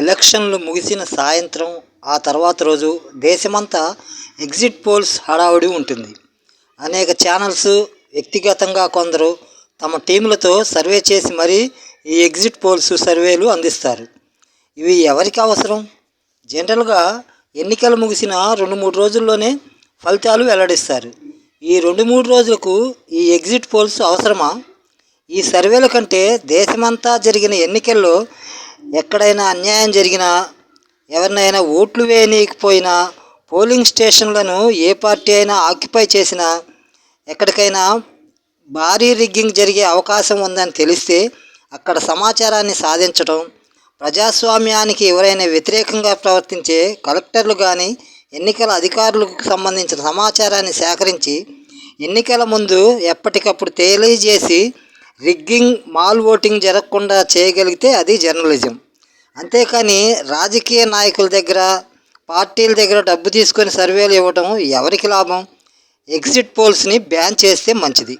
ఎలక్షన్లు ముగిసిన సాయంత్రం ఆ తర్వాత రోజు దేశమంతా ఎగ్జిట్ పోల్స్ హడావుడి ఉంటుంది. అనేక ఛానల్స్ వ్యక్తిగతంగా కొందరు తమ టీములతో సర్వే చేసి మరీ ఈ ఎగ్జిట్ పోల్స్ సర్వేలు అందిస్తారు. ఇవి ఎవరికి అవసరం? జనరల్గా ఎన్నికలు ముగిసిన రెండు మూడు రోజుల్లోనే ఫలితాలు వెల్లడిస్తారు. ఈ రెండు మూడు రోజులకు ఈ ఎగ్జిట్ పోల్స్ అవసరమా? ఈ సర్వేల కంటే దేశమంతా జరిగిన ఎన్నికల్లో ఎక్కడైనా అన్యాయం జరిగినా ఎవరినైనా ఓట్లు వేయనీయకపోయినా పోలింగ్ స్టేషన్లను ఏ పార్టీ అయినా ఆక్యుపై చేసినా ఎక్కడికైనా భారీ రిగ్గింగ్ జరిగే అవకాశం ఉందని తెలిస్తే అక్కడ సమాచారాన్ని సాధించడం ప్రజాస్వామ్యానికి ఎవరైనా వ్యతిరేకంగా ప్రవర్తించే కలెక్టర్లు కానీ ఎన్నికల అధికారులకు సంబంధించిన సమాచారాన్ని సేకరించి ఎన్నికల ముందు ఎప్పటికప్పుడు తెలియజేసి రిగ్గింగ్ మాల్ ఓటింగ్ జరగకుండా చేయగలిగితే అది జర్నలిజం. అంతేకాని రాజకీయ నాయకుల దగ్గర పార్టీల దగ్గర డబ్బు తీసుకొని సర్వేలు ఇవ్వడం ఎవరికి లాభం? ఎగ్జిట్ పోల్స్ని బ్యాన్ చేస్తే మంచిది.